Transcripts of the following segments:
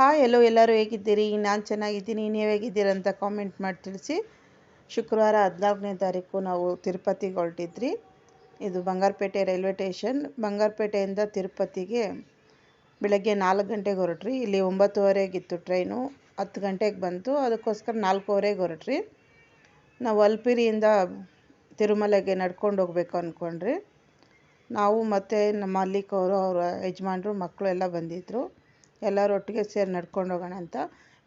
Hi ಎಲ್ಲೋ ಎಲ್ಲರೂ ಹೇಗಿದ್ದೀರಿ? ನಾನು ಚೆನ್ನಾಗಿದ್ದೀನಿ, ನೀವು ಹೇಗಿದ್ದೀರಿ ಅಂತ ಕಾಮೆಂಟ್ ಮಾಡಿ ತಿಳಿಸಿ. ಶುಕ್ರವಾರ ಹದಿನಾಲ್ಕನೇ ತಾರೀಕು ನಾವು ತಿರುಪತಿಗೆ ಹೊರಟಿದ್ರಿ. ಇದು ಬಂಗಾರಪೇಟೆ ರೈಲ್ವೆ ಸ್ಟೇಷನ್. ಬಂಗಾರಪೇಟೆಯಿಂದ ತಿರುಪತಿಗೆ ಬೆಳಗ್ಗೆ ನಾಲ್ಕು ಗಂಟೆಗೆ ಹೊರಟ್ರಿ. ಇಲ್ಲಿ ಒಂಬತ್ತುವರೆಗಿತ್ತು ಟ್ರೈನು. ಹತ್ತು ಗಂಟೆಗೆ ಬಂತು. ಅದಕ್ಕೋಸ್ಕರ ನಾಲ್ಕೂವರೆಗೆ ಹೊರಟ್ರಿ. ನಾವು ಅಲ್ಪಿರಿಯಿಂದ ತಿರುಮಲೆಗೆ ನಡ್ಕೊಂಡು ಹೋಗ್ಬೇಕು ಅಂದ್ಕೊಂಡ್ರಿ ನಾವು ಮತ್ತು ನಮ್ಮ ಮಲ್ಲಿಕ್ ಅವರು ಅವರ ಯಜಮಾನ್ರು ಮಕ್ಕಳು ಎಲ್ಲ ಬಂದಿದ್ದರು ಎಲ್ಲರೂ ಒಟ್ಟಿಗೆ ಸೇರಿ ನಡ್ಕೊಂಡು ಹೋಗೋಣ ಅಂತ.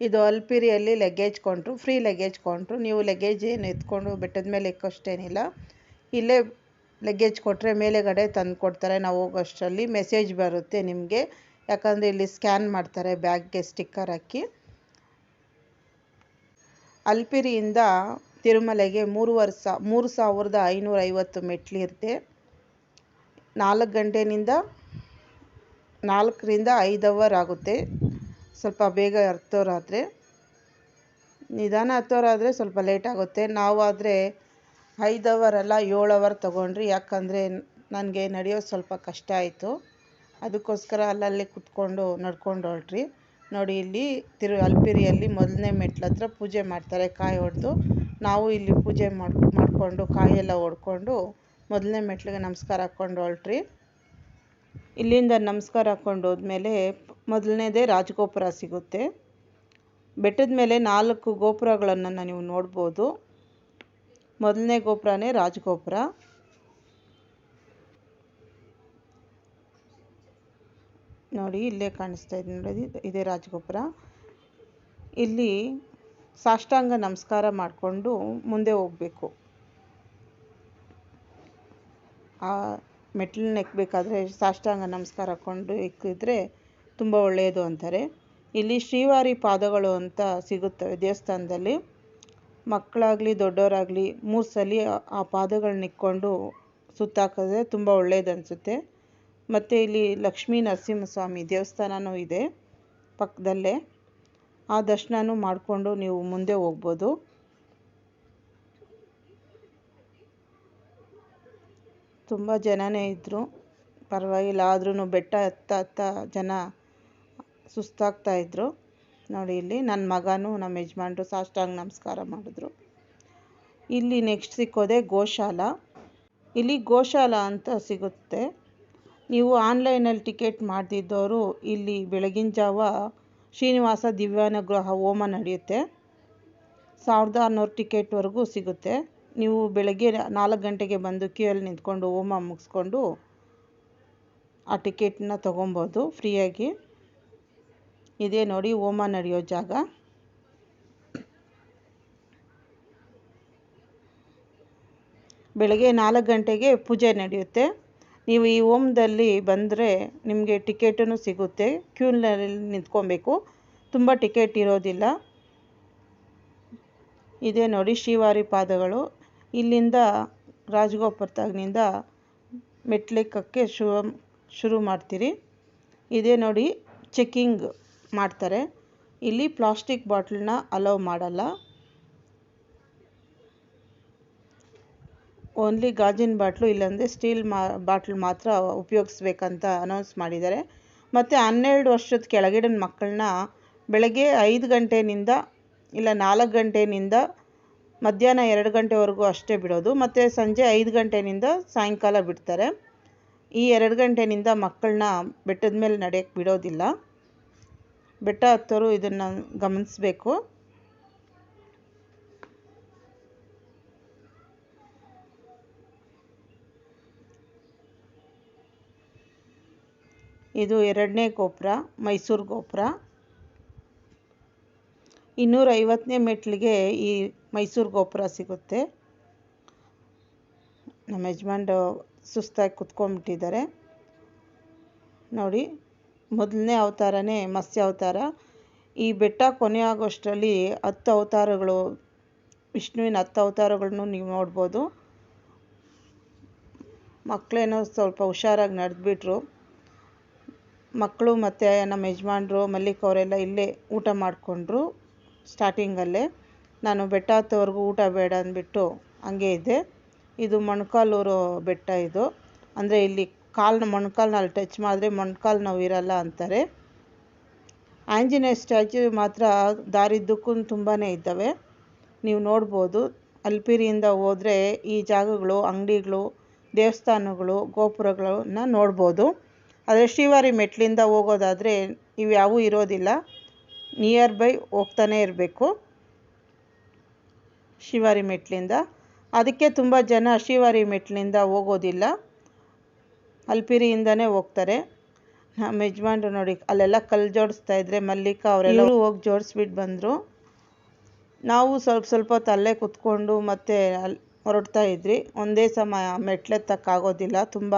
ಇದು ಅಲ್ಪಿರಿಯಲ್ಲಿ ಲಗೇಜ್ ಕೊಂಡ್ರು ಫ್ರೀ ಲಗೇಜ್ ಕೊಂಡ್ರು. ನೀವು ಲಗೇಜ್ ಏನು ಎತ್ಕೊಂಡು ಬೆಟ್ಟದ ಮೇಲೆ ಇಕ್ಕೋಷ್ಟೇನಿಲ್ಲ ಇಲ್ಲೇ ಲಗೇಜ್ ಕೊಟ್ಟರೆ ಮೇಲೆಗಡೆ ತಂದು ಕೊಡ್ತಾರೆ. ನಾವು ಹೋಗೋಷ್ಟರಲ್ಲಿ ಮೆಸೇಜ್ ಬರುತ್ತೆ ನಿಮಗೆ. ಯಾಕಂದರೆ ಇಲ್ಲಿ ಸ್ಕ್ಯಾನ್ ಮಾಡ್ತಾರೆ ಬ್ಯಾಗ್ಗೆ ಸ್ಟಿಕ್ಕರ್ ಹಾಕಿ. ಅಲ್ಪಿರಿಯಿಂದ ತಿರುಮಲೆಗೆ ಮೂರುವರೆ ಸಾ, ಮೂರು ಸಾವಿರದ ಐನೂರೈವತ್ತು ಮೆಟ್ಲಿರುತ್ತೆ ನಾಲ್ಕು ಗಂಟೆನಿಂದ ನಾಲ್ಕರಿಂದ ಐದು ಅವರ್ ಆಗುತ್ತೆ. ಸ್ವಲ್ಪ ಬೇಗ ಹತ್ತೋರಾದರೆ. ನಿಧಾನ ಹತ್ತೋರಾದರೆ ಸ್ವಲ್ಪ ಲೇಟ್ ಆಗುತ್ತೆ. ಆದರೆ ಐದು ಅವರ್ ಅಲ್ಲ, ಏಳು ಅವರ್ ತೊಗೊಂಡ್ರಿ. ಯಾಕಂದರೆ ನನಗೆ ನಡೆಯೋದು ಸ್ವಲ್ಪ ಕಷ್ಟ ಆಯಿತು. ಅದಕ್ಕೋಸ್ಕರ ಅಲ್ಲಲ್ಲಿ ಕುತ್ಕೊಂಡು ನಡ್ಕೊಂಡು ಹೊರಟ್ರಿ. ನೋಡಿ, ಇಲ್ಲಿ ತಿರು, ಅಲ್ಪಿರಿಯಲ್ಲಿ ಮೊದಲನೇ ಮೆಟ್ಲ ಹತ್ರ ಪೂಜೆ ಮಾಡ್ತಾರೆ ಕಾಯಿ ಹೊಡೆದು. ನಾವು ಇಲ್ಲಿ ಪೂಜೆ ಮಾಡಿ ಮಾಡಿಕೊಂಡು ಕಾಯೆಲ್ಲ ಹೊಡ್ಕೊಂಡು ಮೊದಲನೇ ಮೆಟ್ಲಿಗೆ ನಮಸ್ಕಾರ ಹಾಕ್ಕೊಂಡು ಹೊರಟ್ರಿ. ಇಲ್ಲಿಂದ ನಮಸ್ಕಾರ ಹಾಕ್ಕೊಂಡು ಹೋದ್ಮೇಲೆ ಮೊದಲನೇದೇ ರಾಜಗೋಪುರ ಸಿಗುತ್ತೆ. ಬೆಟ್ಟದ ಮೇಲೆ ನಾಲ್ಕು ಗೋಪುರಗಳನ್ನು ನೀವು ನೋಡ್ಬೋದು. ಮೊದಲನೇ ಗೋಪುರನೇ ರಾಜಗೋಪುರ. ನೋಡಿ, ಇಲ್ಲೇ ಕಾಣಿಸ್ತಾ ಇದೆ ನೋಡಿ, ಇದೇ ರಾಜಗೋಪುರ. ಇಲ್ಲಿ ಸಾಷ್ಟಾಂಗ ನಮಸ್ಕಾರ ಮಾಡಿಕೊಂಡು ಮುಂದೆ ಹೋಗಬೇಕು. ಆ ಮೆಟ್ಲನ್ನ ಎಕ್ಕಬೇಕಾದ್ರೆ ಸಾಷ್ಟಾಂಗ ನಮಸ್ಕಾರ ಹಾಕ್ಕೊಂಡು ಎಕ್ಕಿದ್ರೆ ತುಂಬ ಒಳ್ಳೆಯದು ಅಂತಾರೆ. ಇಲ್ಲಿ ಶ್ರೀವಾರಿ ಪಾದಗಳು ಅಂತ ಸಿಗುತ್ತವೆ ದೇವಸ್ಥಾನದಲ್ಲಿ. ಮಕ್ಕಳಾಗಲಿ, ದೊಡ್ಡವರಾಗಲಿ ಮೂರು ಸಲ ಆ ಪಾದಗಳನ್ನ ಇಕ್ಕೊಂಡು ಸುತ್ತಾಕಿದ್ರೆ ತುಂಬ ಒಳ್ಳೆಯದು ಅನಿಸುತ್ತೆ. ಮತ್ತು ಇಲ್ಲಿ ಲಕ್ಷ್ಮೀ ನರಸಿಂಹಸ್ವಾಮಿ ದೇವಸ್ಥಾನವೂ ಇದೆ ಪಕ್ಕದಲ್ಲೇ. ಆ ದರ್ಶನನೂ ಮಾಡಿಕೊಂಡು ನೀವು ಮುಂದೆ ಹೋಗ್ಬೋದು. ತುಂಬ ಜನನೇ ಇದ್ದರು ಪರವಾಗಿಲ್ಲ ಆದ್ರೂ ಬೆಟ್ಟ ಹತ್ತ ಹತ್ತ ಜನ ಸುಸ್ತಾಗ್ತಾ ಇದ್ದರು ನೋಡಿ ಇಲ್ಲಿ ನನ್ನ ಮಗನೂ ನಮ್ಮ ಯಜಮಾನ್ರು ಸಾಷ್ಟಾಂಗ ನಮಸ್ಕಾರ ಮಾಡಿದ್ರು. ಇಲ್ಲಿ ನೆಕ್ಸ್ಟ್ ಸಿಕ್ಕೋದೆ ಗೋಶಾಲ. ಇಲ್ಲಿ ಗೋಶಾಲ ಅಂತ ಸಿಗುತ್ತೆ. ನೀವು ಆನ್ಲೈನಲ್ಲಿ ಟಿಕೆಟ್ ಮಾಡ್ದಿದ್ದವರು ಇಲ್ಲಿ ಬೆಳಗಿನ ಜಾವ ಶ್ರೀನಿವಾಸ ದಿವ್ಯಾನುಗ್ರಹ ಹೋಮ ನಡೆಯುತ್ತೆ. ಸಾವಿರದ ಆರುನೂರು ಟಿಕೆಟ್ವರೆಗೂ ಸಿಗುತ್ತೆ. ನೀವು ಬೆಳಗ್ಗೆ ನಾಲ್ಕು ಗಂಟೆಗೆ ಬಂದು ಕ್ಯೂಯಲ್ಲಿ ನಿಂತ್ಕೊಂಡು ಹೋಮ ಮುಗಿಸ್ಕೊಂಡು ಆ ಟಿಕೆಟನ್ನ ತೊಗೊಬೋದು ಫ್ರೀಯಾಗಿ. ಇದೇ ನೋಡಿ ಹೋಮ ನಡೆಯೋ ಜಾಗ. ಬೆಳಗ್ಗೆ ನಾಲ್ಕು ಗಂಟೆಗೆ ಪೂಜೆ ನಡೆಯುತ್ತೆ. ನೀವು ಈ ಹೋಮದಲ್ಲಿ ಬಂದರೆ ನಿಮಗೆ ಟಿಕೆಟೂ ಸಿಗುತ್ತೆ. ಕ್ಯೂನಲ್ಲಿ ನಿಂತ್ಕೊಬೇಕು. ತುಂಬ ಟಿಕೆಟ್ ಇರೋದಿಲ್ಲ. ಇದೇ ನೋಡಿ ಶಿವಾರಿ ಪಾದಗಳು. ಇಲ್ಲಿಂದ ರಾಜಗೋಪುರದಾಗಿನಿಂದ ಮೆಟ್ಲಿಕ್ಕಕ್ಕೆ ಶುರು ಶುರು ಮಾಡ್ತೀರಿ. ಇದೇ ನೋಡಿ ಚೆಕ್ಕಿಂಗ್ ಮಾಡ್ತಾರೆ. ಇಲ್ಲಿ ಪ್ಲಾಸ್ಟಿಕ್ ಬಾಟ್ಲನ್ನ ಅಲೌ ಮಾಡಲ್ಲ. ಓನ್ಲಿ ಗಾಜಿನ ಬಾಟ್ಲು ಇಲ್ಲಾಂದರೆ ಸ್ಟೀಲ್ ಮಾ, ಬಾಟ್ಲ್ ಮಾತ್ರ ಉಪಯೋಗಿಸ್ಬೇಕಂತ ಅನೌನ್ಸ್ ಮಾಡಿದ್ದಾರೆ. ಮತ್ತು ಹನ್ನೆರಡು ವರ್ಷದ ಕೆಳಗಿನ ಮಕ್ಕಳನ್ನ ಬೆಳಗ್ಗೆ ಐದು ಗಂಟೆಯಿಂದ ಇಲ್ಲ ನಾಲ್ಕು ಗಂಟೆನಿಂದ ಮಧ್ಯಾಹ್ನ ಎರಡು ಗಂಟೆವರೆಗೂ ಅಷ್ಟೇ ಬಿಡೋದು. ಮತ್ತು ಸಂಜೆ ಐದು ಗಂಟೆನಿಂದ ಸಾಯಂಕಾಲ ಬಿಡ್ತಾರೆ. ಈ ಎರಡು ಗಂಟೆನಿಂದ ಮಕ್ಕಳನ್ನ ಬೆಟ್ಟದ ಮೇಲೆ ನಡೆಯೋಕ್ಕೆ ಬಿಡೋದಿಲ್ಲ. ಬೆಟ್ಟ ಹತ್ತೋರು ಇದನ್ನು ಗಮನಿಸಬೇಕು. ಇದು ಎರಡನೇ ಗೋಪುರ, ಮೈಸೂರು ಗೋಪುರ. ಇನ್ನೂರೈವತ್ತನೇ ಮೆಟ್ಲಿಗೆ ಈ ಮೈಸೂರು ಗೋಪುರ ಸಿಗುತ್ತೆ. ನಮ್ಮ ಯಜಮಾನ್ರು ಸುಸ್ತಾಗಿ ಕುತ್ಕೊಂಡ್ಬಿಟ್ಟಿದ್ದಾರೆ. ನೋಡಿ, ಮೊದಲನೇ ಅವತಾರನೇ ಮತ್ಸ್ಯ ಅವತಾರ. ಈ ಬೆಟ್ಟ ಕೊನೆ ಆಗೋಷ್ಟರಲ್ಲಿ ಹತ್ತು ಅವತಾರಗಳು, ವಿಷ್ಣುವಿನ ಹತ್ತು ಅವತಾರಗಳನ್ನು ನೀವು ನೋಡ್ಬೋದು. ಮಕ್ಕಳೇನೋ ಸ್ವಲ್ಪ ಹುಷಾರಾಗಿ ನಡೆದ್ಬಿಟ್ರು. ಮಕ್ಕಳು ಮತ್ತು ನಮ್ಮ ಯಜಮಾನ್ರು ಮಲ್ಲಿಕ್ ಅವರೆಲ್ಲ ಇಲ್ಲೇ ಊಟ ಮಾಡಿಕೊಂಡ್ರು ಸ್ಟಾರ್ಟಿಂಗಲ್ಲೇ ನಾನು ಬೆಟ್ಟ ಹತ್ತೋವರೆಗೂ ಊಟ ಬೇಡ ಅಂದ್ಬಿಟ್ಟು ಹಂಗೆ ಇದ್ದೆ. ಇದು ಮೊಣಕಾಲೂರು ಬೆಟ್ಟ ಇದು. ಅಂದರೆ ಇಲ್ಲಿ ಕಾಲನ್ನ ಮೊಣಕಾಲನ್ನ ಅಲ್ಲಿ ಟಚ್ ಮಾಡಿದ್ರೆ ಮೊಣ್ಕಾಲು ನೋವು ಇರಲ್ಲ ಅಂತಾರೆ. ಆಂಜನೇಯ ಸ್ಟ್ಯಾಚ್ಯೂ ಮಾತ್ರ ದಾರಿದ್ದಕ್ಕೂ ತುಂಬಾ ಇದ್ದಾವೆ. ನೀವು ನೋಡ್ಬೋದು, ಅಲ್ಪಿರಿಯಿಂದ ಹೋದರೆ ಈ ಜಾಗಗಳು, ಅಂಗಡಿಗಳು, ದೇವಸ್ಥಾನಗಳು, ಗೋಪುರಗಳನ್ನ ನೋಡ್ಬೋದು. ಆದರೆ ಶ್ರೀವಾರಿ ಮೆಟ್ಲಿಂದ ಹೋಗೋದಾದರೆ ಇವ್ಯಾವೂ ಇರೋದಿಲ್ಲ. ನಿಯರ್ ಬೈ ಹೋಗ್ತಾನೆ ಇರಬೇಕು. ಶ್ರೀವಾರಿ ಮೆಟ್ಲಿಂದ. ಅದಕ್ಕೆ ತುಂಬ ಜನ ಶಿವಾರಿ ಮೆಟ್ಲಿಂದ ಹೋಗೋದಿಲ್ಲ. ಅಲ್ಪಿರಿಯಿಂದನೇ ಹೋಗ್ತಾರೆ. ನಮ್ಮ ಯಜಮಾನ್ರು ನೋಡಿ ಅಲ್ಲೆಲ್ಲ ಕಲ್ಲು ಜೋಡಿಸ್ತಾ ಇದ್ರೆ ಮಲ್ಲಿಕಾ ಅವರೆಲ್ಲರೂ ಹೋಗಿ ಜೋಡಿಸ್ಬಿಟ್ಟು ಬಂದರು. ನಾವು ಸ್ವಲ್ಪ ಸ್ವಲ್ಪ ಹೊತ್ತು ಅಲ್ಲೇ ಕುತ್ಕೊಂಡು ಮತ್ತೆ ಅಲ್ಲಿ ಹೊರಡ್ತಾ ಇದ್ರಿ ಒಂದೇ ಸಮ ಮೆಟ್ಲೆತ್ತಕ್ಕಾಗೋದಿಲ್ಲ ತುಂಬ